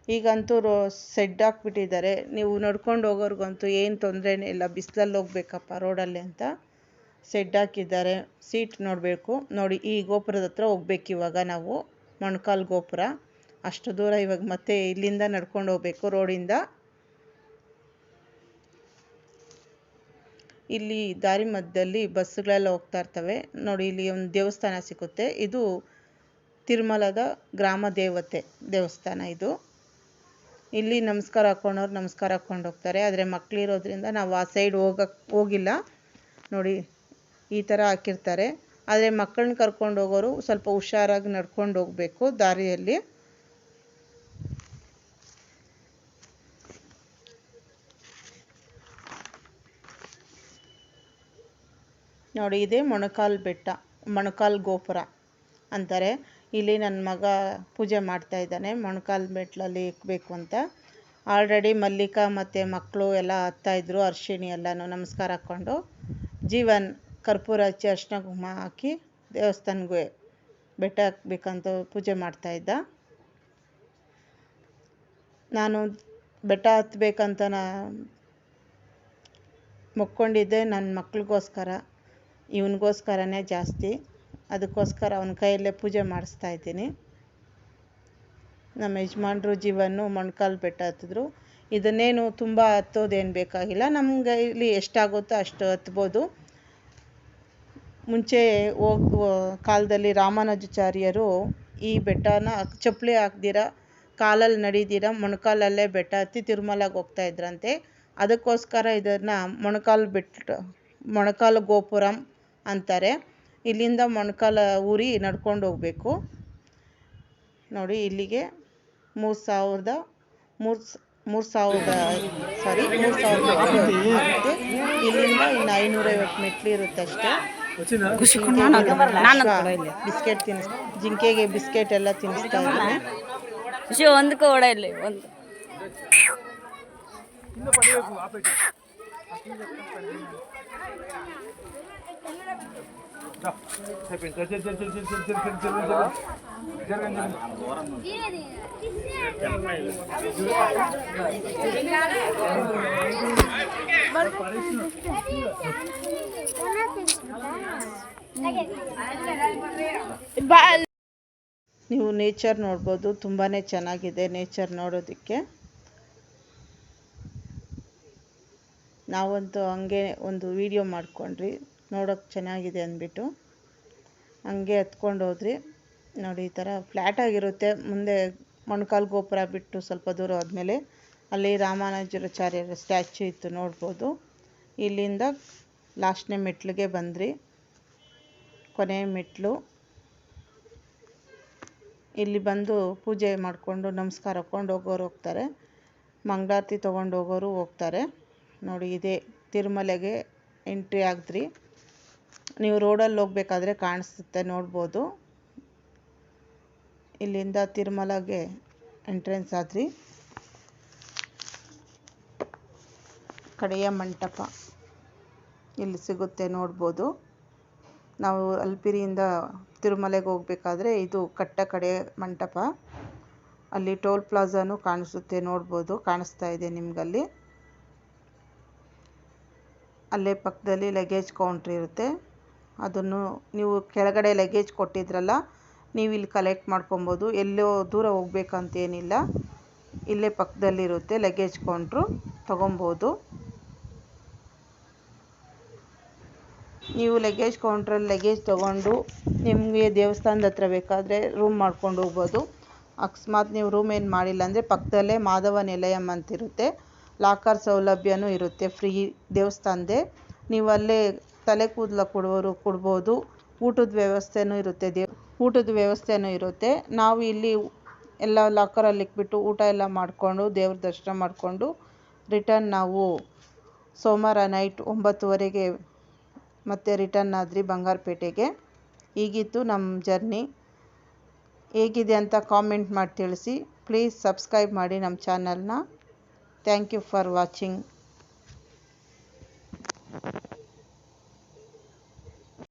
ಈಗಂತೂ ರೋ ಸೆಡ್ ಹಾಕ್ಬಿಟ್ಟಿದ್ದಾರೆ. ನೀವು ನಡ್ಕೊಂಡು ಹೋಗೋರ್ಗಂತೂ ಏನು ತೊಂದರೆನೇ ಇಲ್ಲ. ಬಿಸಿಲಲ್ಲಿ ಹೋಗ್ಬೇಕಪ್ಪ ರೋಡಲ್ಲಿ ಅಂತ ಸೆಡ್ ಹಾಕಿದ್ದಾರೆ. ಸೀಟ್ ನೋಡಬೇಕು. ನೋಡಿ ಈ ಗೋಪುರದ ಹತ್ರ ಹೋಗ್ಬೇಕು ಇವಾಗ ನಾವು. ಮೊಣಕಾಲು ಗೋಪುರ. ಅಷ್ಟು ದೂರ ಇವಾಗ ಮತ್ತೆ ಇಲ್ಲಿಂದ ನಡ್ಕೊಂಡು ಹೋಗ್ಬೇಕು ರೋಡಿಂದ. ಇಲ್ಲಿ ದಾರಿ ಮಧ್ಯದಲ್ಲಿ ಬಸ್ಸುಗಳೆಲ್ಲ ಹೋಗ್ತಾ ಇರ್ತವೆ. ನೋಡಿ, ಇಲ್ಲಿ ಒಂದು ದೇವಸ್ಥಾನ ಸಿಗುತ್ತೆ. ಇದು ತಿರುಮಲದ ಗ್ರಾಮ ದೇವತೆ ದೇವಸ್ಥಾನ ಇದು. ಇಲ್ಲಿ ನಮಸ್ಕಾರ ಹಾಕ್ಕೊಂಡವ್ರು ನಮಸ್ಕಾರ ಹಾಕ್ಕೊಂಡು ಹೋಗ್ತಾರೆ. ಆದರೆ ಮಕ್ಕಳಿರೋದ್ರಿಂದ ನಾವು ಆ ಸೈಡ್ ಹೋಗಕ್ಕೆ ಹೋಗಿಲ್ಲ. ನೋಡಿ, ಈ ಥರ ಹಾಕಿರ್ತಾರೆ. ಆದರೆ ಮಕ್ಕಳನ್ನ ಕರ್ಕೊಂಡು ಹೋಗೋರು ಸ್ವಲ್ಪ ಹುಷಾರಾಗಿ ನಡ್ಕೊಂಡು ಹೋಗಬೇಕು ದಾರಿಯಲ್ಲಿ. ನೋಡಿ, ಇದೇ ಮೊಣಕಾಲು ಬೆಟ್ಟ, ಮೊಣಕಾಲು ಗೋಪುರ ಅಂತಾರೆ. ಇಲ್ಲಿ ನನ್ನ ಮಗ ಪೂಜೆ ಮಾಡ್ತಾ ಇದ್ದಾನೆ, ಮೊಣಕಾಲು ಬೆಟ್ಟಲಲ್ಲಿ ಇಕ್ಬೇಕು ಅಂತ. ಆಲ್ರೆಡಿ ಮಲ್ಲಿಕಾ ಮತ್ತು ಮಕ್ಕಳು ಎಲ್ಲ ಹತ್ತಾಯಿದ್ರು ಅರ್ಶಿಣಿ ಎಲ್ಲನೂ ನಮಸ್ಕಾರ ಹಾಕ್ಕೊಂಡು. ಜೀವನ್ ಕರ್ಪೂರ ಹಚ್ಚಿ ಅರ್ಶಿನ ಕುಂಕುಮ ಹಾಕಿ ದೇವಸ್ಥಾನಗೂ ಬೆಟ್ಟ ಹಾಕ್ಬೇಕಂತ ಪೂಜೆ ಮಾಡ್ತಾ ಇದ್ದ. ನಾನು ಬೆಟ್ಟ ಹತ್ತಬೇಕಂತ ನಾ ಮೊಕ್ಕೊಂಡಿದ್ದೆ ನನ್ನ ಮಕ್ಳಿಗೋಸ್ಕರ. ಇವನಿಗೋಸ್ಕರನೇ ಜಾಸ್ತಿ. ಅದಕ್ಕೋಸ್ಕರ ಅವನ ಕೈಯಲ್ಲೇ ಪೂಜೆ ಮಾಡಿಸ್ತಾ ಇದ್ದೀನಿ. ನಮ್ಮ ಯಜಮಾನ್ರು ಜೀವನು ಮೊಣ್ಕಾಲು ಬೆಟ್ಟ ಹತ್ತಿದ್ರು. ಇದನ್ನೇನು ತುಂಬ ಹತ್ತೋದೇನು ಬೇಕಾಗಿಲ್ಲ. ನಮ್ಮ ಇಲ್ಲಿ ಎಷ್ಟಾಗುತ್ತೋ ಅಷ್ಟು ಹತ್ಬೋದು. ಮುಂಚೆ ಹೋಗುವ ಕಾಲದಲ್ಲಿ ರಾಮಾನುಜಾಚಾರ್ಯರು ಈ ಬೆಟ್ಟನ ಚಪ್ಪಲಿ ಹಾಕ್ದಿರ, ಕಾಲಲ್ಲಿ ನಡೀದಿರ, ಮೊಣಕಾಲಲ್ಲೇ ಬೆಟ್ಟ ಹತ್ತಿ ತಿರುಮಲಗೆ ಹೋಗ್ತಾ ಇದ್ರಂತೆ. ಅದಕ್ಕೋಸ್ಕರ ಇದನ್ನು ಮೊಣಕಾಲು ಬೆಟ್ಟ, ಮೊಣಕಾಲು ಗೋಪುರಂ ಅಂತಾರೆ. ಇಲ್ಲಿಂದ ಮೊಣಕಾಲ ಊರಿ ನಡ್ಕೊಂಡು ಹೋಗಬೇಕು. ನೋಡಿ ಇಲ್ಲಿಗೆ ಮೂರು ಸಾವಿರದ ಮೂರು ಮೂರು ಸಾವಿರದ ಸಾರಿ ಮೂರು ಸಾವಿರದ ಮತ್ತು ಇಲ್ಲಿಂದ ಇನ್ನು ಐನೂರೈವತ್ತು ಮೆಟ್ಲು ಇರುತ್ತೆ ಅಷ್ಟೇ. ಬಿಸ್ಕೆಟ್ ತಿನ್ನಿಸ್ ಜಿಂಕೆಗೆ ಬಿಸ್ಕೆಟ್ ಎಲ್ಲ ತಿನ್ನಿಸ್ತಾ ಇದ್ದೀನಿ ಖುಷಿ ಒಂದು ಓಡ ಇಲ್ಲಿ ಒಂದು. ನೀವು ನೇಚರ್ ನೋಡ್ಬೋದು ತುಂಬಾ ಚೆನ್ನಾಗಿದೆ ನೇಚರ್ ನೋಡೋದಕ್ಕೆ ನಾವಂತೂ ಹಂಗೆ ಒಂದು ವಿಡಿಯೋ ಮಾಡ್ಕೊಂಡ್ರಿ ನೋಡೋಕ್ಕೆ ಚೆನ್ನಾಗಿದೆ ಅಂದ್ಬಿಟ್ಟು ಹಂಗೆ ಹತ್ಕೊಂಡು ಹೋದ್ರಿ. ನೋಡಿ, ಈ ಥರ ಫ್ಲ್ಯಾಟಾಗಿರುತ್ತೆ ಮುಂದೆ ಮೊಣಕಾಲು ಗೋಪುರ ಬಿಟ್ಟು ಸ್ವಲ್ಪ ದೂರ ಹೋದ್ಮೇಲೆ ಅಲ್ಲಿ ರಾಮಾನುಜಾಚಾರ್ಯರ ಸ್ಟ್ಯಾಚ್ಯು ಇತ್ತು, ನೋಡ್ಬೋದು. ಇಲ್ಲಿಂದ ಲಾಸ್ಟ್ನೇ ಮೆಟ್ಲಿಗೆ ಬಂದ್ರಿ. ಕೊನೆಯ ಮೆಟ್ಲು. ಇಲ್ಲಿ ಬಂದು ಪೂಜೆ ಮಾಡಿಕೊಂಡು ನಮಸ್ಕಾರ ಹಾಕ್ಕೊಂಡು ಹೋಗೋರು ಹೋಗ್ತಾರೆ. ಮಂಗಳಾರತಿ ತೊಗೊಂಡು ಹೋಗೋರು ಹೋಗ್ತಾರೆ. ನೋಡಿ, ಇದೇ ತಿರುಮಲೆಗೆ ಎಂಟ್ರಿ ಆಗಿದ್ರಿ. ನೀವು ರೋಡಲ್ಲಿ ಹೋಗಬೇಕಾದ್ರೆ ಕಾಣಿಸುತ್ತೆ, ನೋಡ್ಬೋದು. ಇಲ್ಲಿಂದ ತಿರುಮಲಗೆ ಎಂಟ್ರೆನ್ಸ್ ಆದ್ರಿ. ಕಡೆಯ ಮಂಟಪ. ಇಲ್ಲಿ ಸಿಗುತ್ತೆ, ನೋಡ್ಬೋದು. ನಾವು ಅಲ್ಪಿರಿಯಿಂದ ತಿರುಮಲೆಗೆ ಹೋಗಬೇಕಾದ್ರೆ ಇದು ಕಟ್ಟ ಕಡೆ ಮಂಟಪ. ಅಲ್ಲಿ ಟೋಲ್ ಪ್ಲಾಜಾನು ಕಾಣಿಸುತ್ತೆ, ನೋಡ್ಬೋದು. ಕಾಣಿಸ್ತಾ ಇದೆ ನಿಮ್ಗಲ್ಲಿ. ಅಲ್ಲೇ ಪಕ್ಕದಲ್ಲಿ ಲಗೇಜ್ ಕೌಂಟ್ರ್ ಇರುತ್ತೆ. ಅದನ್ನು ನೀವು ಕೆಳಗಡೆ ಲಗೇಜ್ ಕೊಟ್ಟಿದ್ರಲ್ಲ ನೀವು ಇಲ್ಲಿ ಕಲೆಕ್ಟ್ ಮಾಡ್ಕೊಬೋದು. ಎಲ್ಲೋ ದೂರ ಹೋಗ್ಬೇಕಂತೇನಿಲ್ಲ. ಇಲ್ಲೇ ಪಕ್ಕದಲ್ಲಿರುತ್ತೆ ಲಗೇಜ್ ಕೌಂಟ್ರು ತೊಗೊಬೋದು. ನೀವು ಲಗೇಜ್ ಕೌಂಟ್ರಲ್ಲಿ ಲಗೇಜ್ ತೊಗೊಂಡು ನಿಮಗೆ ದೇವಸ್ಥಾನದ ಹತ್ರ ಬೇಕಾದರೆ ರೂಮ್ ಮಾಡ್ಕೊಂಡು ಹೋಗ್ಬೋದು. ಅಕಸ್ಮಾತ್ ನೀವು ರೂಮ್ ಏನು ಮಾಡಿಲ್ಲ ಅಂದರೆ ಪಕ್ಕದಲ್ಲೇ ಮಾಧವ ನಿಲಯಂ ಅಂತಿರುತ್ತೆ. ಲಾಕರ್ ಸೌಲಭ್ಯನೂ ಇರುತ್ತೆ. ಫ್ರೀ ದೇವಸ್ಥಾನದೇ. ನೀವು ಅಲ್ಲೇ ತಲೆ ಕೂದಲ ಕೊಡುವವರು ಕೊಡ್ಬೋದು. ಊಟದ ವ್ಯವಸ್ಥೆನೂ ಇರುತ್ತೆ. ದೇವ್, ಊಟದ ವ್ಯವಸ್ಥೆನೂ ಇರುತ್ತೆ. ನಾವು ಇಲ್ಲಿ ಎಲ್ಲ ಲಾಕರಲ್ಲಿ ಇಟ್ಬಿಟ್ಟು ಊಟ ಎಲ್ಲ ಮಾಡಿಕೊಂಡು, ದೇವ್ರ ದರ್ಶನ ಮಾಡಿಕೊಂಡು, ರಿಟರ್ನ್ ನಾವು ಸೋಮವಾರ ನೈಟ್ ಒಂಬತ್ತುವರೆಗೆ ಮತ್ತೆ ರಿಟರ್ನ್ ಆದ್ರಿ ಬಂಗಾರಪೇಟೆಗೆ. ಈಗಿತ್ತು ನಮ್ಮ ಜರ್ನಿ. ಹೇಗಿದೆ ಅಂತ ಕಾಮೆಂಟ್ ಮಾಡಿ ತಿಳಿಸಿ. ಪ್ಲೀಸ್ ಸಬ್ಸ್ಕ್ರೈಬ್ ಮಾಡಿ ನಮ್ಮ ಚಾನಲ್ನ. Thank you for watching.